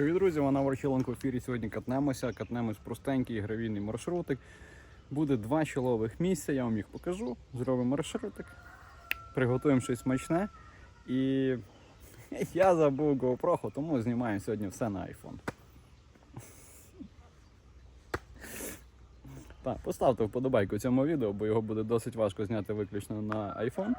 Привіт, друзі! Вона Вархіленко в ефірі. Сьогодні катнемося. Катнемось простенький гравійний маршрутик. Буде два чолових місця, я вам їх покажу. Зробимо маршрутик, приготуємо щось смачне. І я забув GoPro, тому знімаємо сьогодні все на iPhone. Так, поставте вподобайку цьому відео, бо його буде досить важко зняти виключно на iPhone.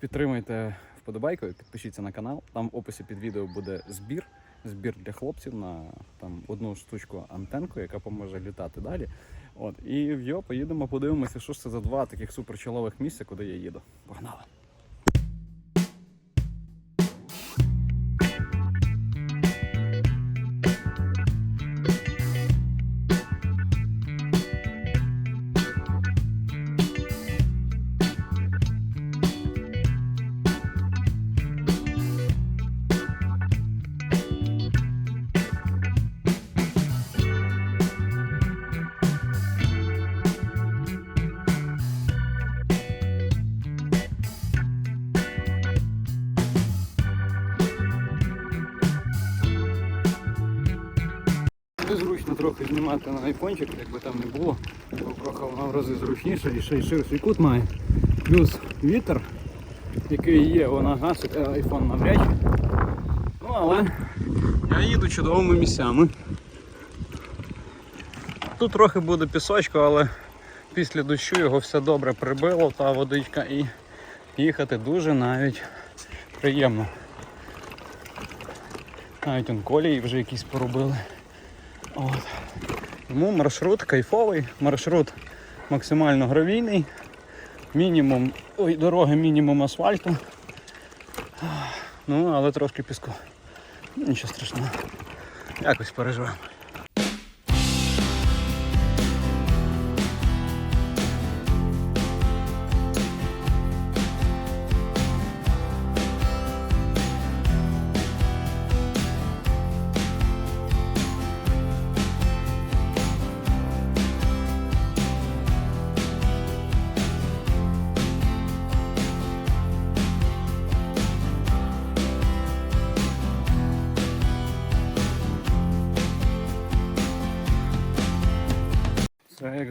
Підтримайте вподобайкою, підпишіться на канал. Там в описі під відео буде збір. Збір для хлопців на там, одну штучку антенку, яка поможе літати далі. От, і в його поїдемо, подивимося, що ж це за два таких суперчолових місця, куди я їду. Погнали! Трохи знімати на айфончик, якби там не було. Трохи воно в рази зручніше і ще й ширший кут має. Плюс вітер, який є, вона гасить, а айфон навряд. Ну але я їду чудовими місцями. Тут трохи буде пісочку, але після дощу його все добре прибило, та водичка і їхати дуже навіть приємно. Навіть он колії вже якісь поробили. От. Тому маршрут кайфовий, маршрут максимально гравійний, мінімум, ой, дороги мінімум асфальту. Ну, але трошки піску. Нічого страшного. Якось переживемо.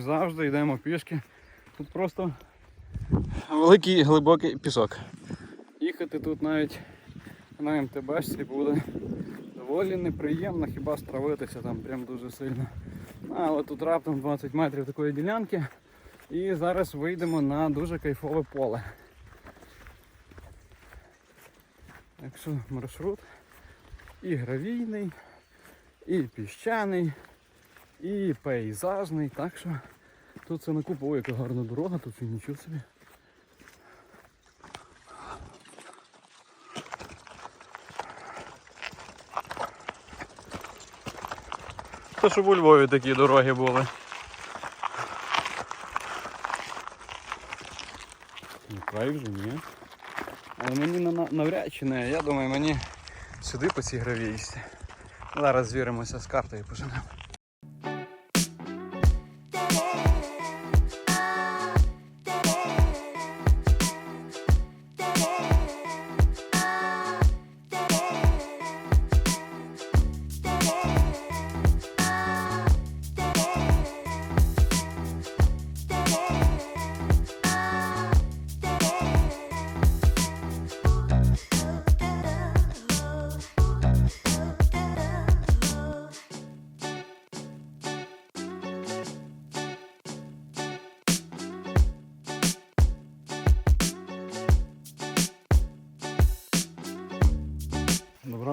Завжди, йдемо пішки. Тут просто великий глибокий пісок. Їхати тут навіть на МТБшці буде доволі неприємно, хіба стравитися там прям дуже сильно. Але тут раптом 20 метрів такої ділянки. І зараз вийдемо на дуже кайфове поле. Так що маршрут і гравійний, і піщаний, і пейзажний, так що тут це на купу, Ой, яка гарна дорога, тут і нічого собі. Це щоб у Львові такі дороги були. Ну, край вже ні. Але мені на- на- навряд чи не. Я думаю, мені сюди по цій гравійці. Зараз звіримося з картою і поженемо.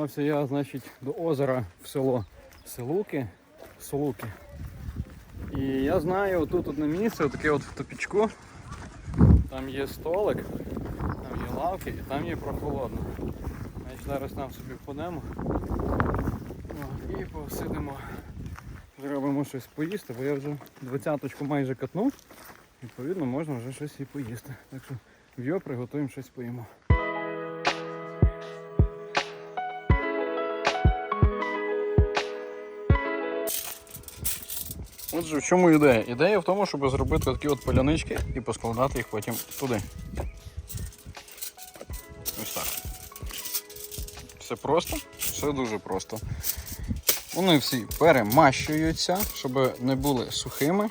Добрався я, значить, до озера в село Селуки. Солуки. І я знаю, тут одне місце, таке от в топічку. Там є столик, там є лавки і там є прохолодно. Значить, зараз там собі впадемо і посидимо, зробимо щось поїсти, бо я вже двадцяточку майже катнув. Відповідно, можна вже щось і поїсти. Так що в його приготуємо щось поїмо. Отже, в чому ідея? Ідея в тому, щоб зробити такі от полянички і поскладати їх потім туди. Ось так. Все просто, все дуже просто. Вони всі перемащуються, щоб не були сухими.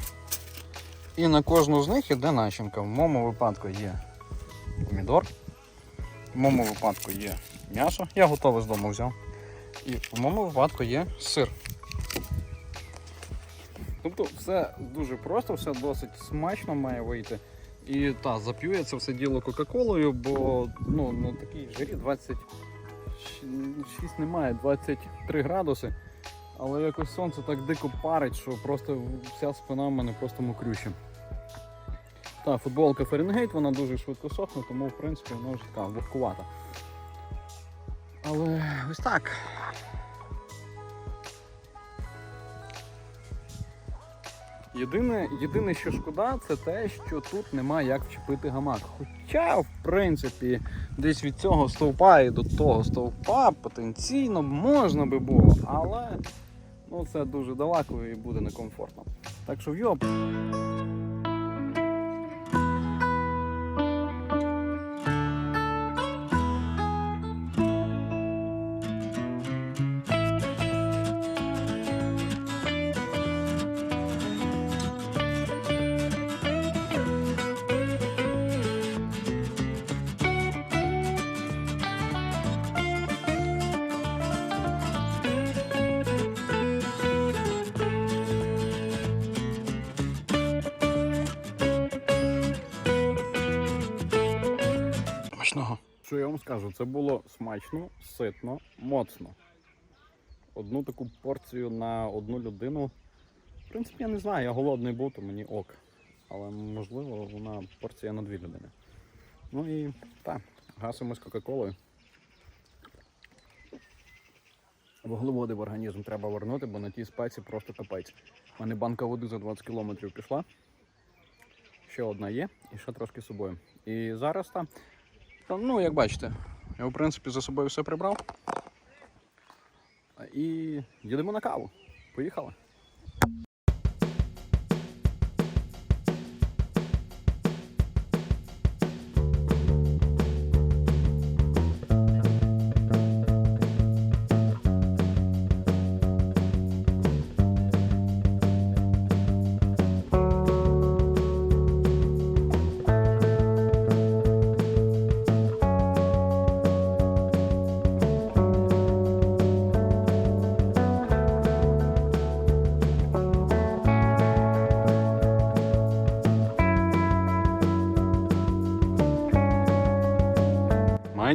І на кожну з них іде начинка. В моєму випадку є помідор. В моєму випадку є м'ясо. Я готове з дому взяв. І в моєму випадку є сир. Тобто все дуже просто, все досить смачно має вийти. І та, зап'ю я це все діло Кока-Колою, бо ну, ну такій жарі 26 немає, 23 градуси. Але якось сонце так дико парить, що просто вся спина в мене просто мокрюча. Та, футболка Фаренгейт, вона дуже швидко сохне, тому в принципі вона вже така вогкувата. Але ось так. Єдине, єдине, що шкода, це те, що тут немає як вчепити гамак. Хоча, в принципі, десь від цього стовпа і до того стовпа потенційно можна би було, але ну, це дуже далеко і буде некомфортно. Так що йоп. Смачного. Що я вам скажу, це було смачно, ситно, моцно. Одну таку порцію на одну людину. В принципі, я не знаю, я голодний був, то мені ок. Але можливо вона порція на дві людини. Ну і так, гасимо з Кока-Колою. Вуглеводи в організм треба вернути, бо на тій спеці просто капець. У мене банка води за 20 кілометрів пішла. Ще одна є, і ще трошки з собою. І зараз та, та, ну, як бачите, я в принципі за собою все прибрав. І їдемо на каву. Поїхали.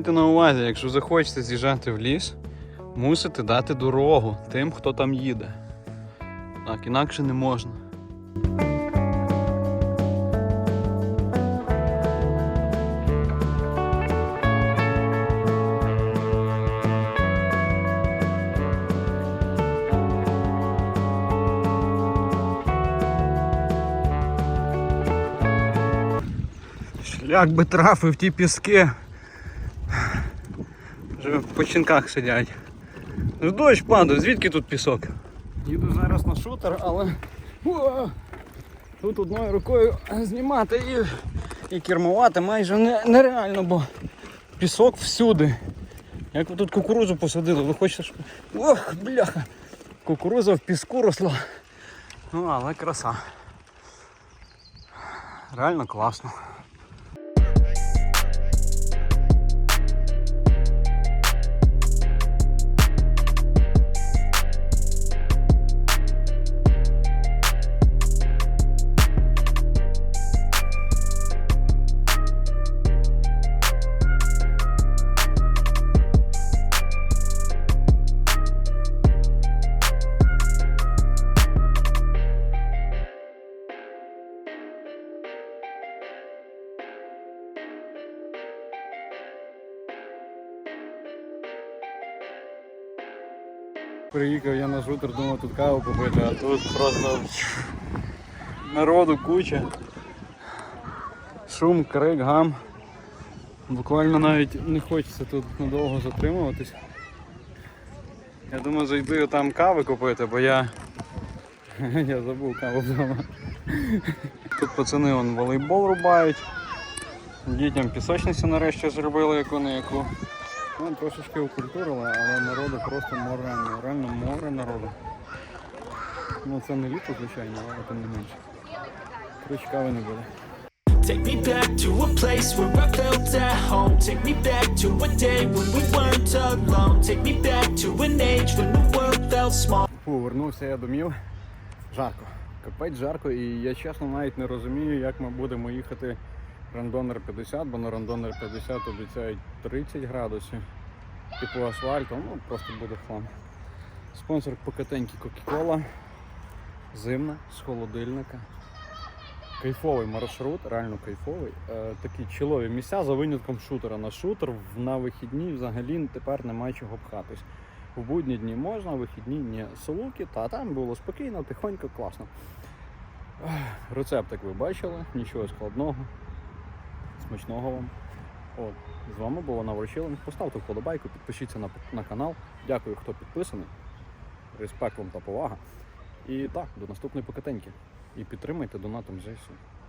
Майте на увазі, якщо захочете з'їжджати в ліс, мусите дати дорогу тим, хто там їде. Так, інакше не можна. Шлях би трафив ті піски. Вже в починках сидять. Ну, дощ падає, звідки тут пісок? Їду зараз на шутер, але О! тут одною рукою знімати і, і кермувати майже не, нереально, бо пісок всюди. Як ви тут кукурузу посадили, ви хочете щоб... Ох, бляха! Кукуруза в піску росла. Ну, але краса. Реально класно. Приїхав я на шутер, думав тут каву попити, а тут просто народу куча. Шум, крик, гам. Буквально навіть не хочеться тут надовго затримуватись. Я думаю, зайду там кави купити, бо я. Я забув каву вдома. Тут пацани вон, волейбол рубають. Дітям пісочницю нарешті зробили яку не яку. Ну, трошечки окультурили, але народу просто море, реально море народу. Ну це не літо, звичайно, але тим не менше. Коротше, кави не буде. Take me back to a place where I felt at home. Take me back to a day when we weren't alone. Take me back to an age when the world felt small. Фу, вернувся я домів. Жарко. Капець жарко, і я чесно навіть не розумію, як ми будемо їхати рандонер 50, бо на рандонер 50 обіцяють 30 градусів. Типу асфальту, ну просто буде хлам. Спонсор покатенький Кока-Кола. Зимна з холодильника. Кайфовий маршрут, реально кайфовий. Е, такі чолові місця за винятком шутера. На шутер на вихідні взагалі тепер немає чого пхатись. В будні дні можна, в вихідні ні. Солуки, та там було спокійно, тихонько, класно. Рецептик ви бачили, нічого складного. Смачного вам. От, з вами була Наворчилин. Поставте вподобайку, підпишіться на, на канал. Дякую, хто підписаний. Респект вам та повага. І так, до наступної покатеньки. І підтримайте донатом ЗСУ.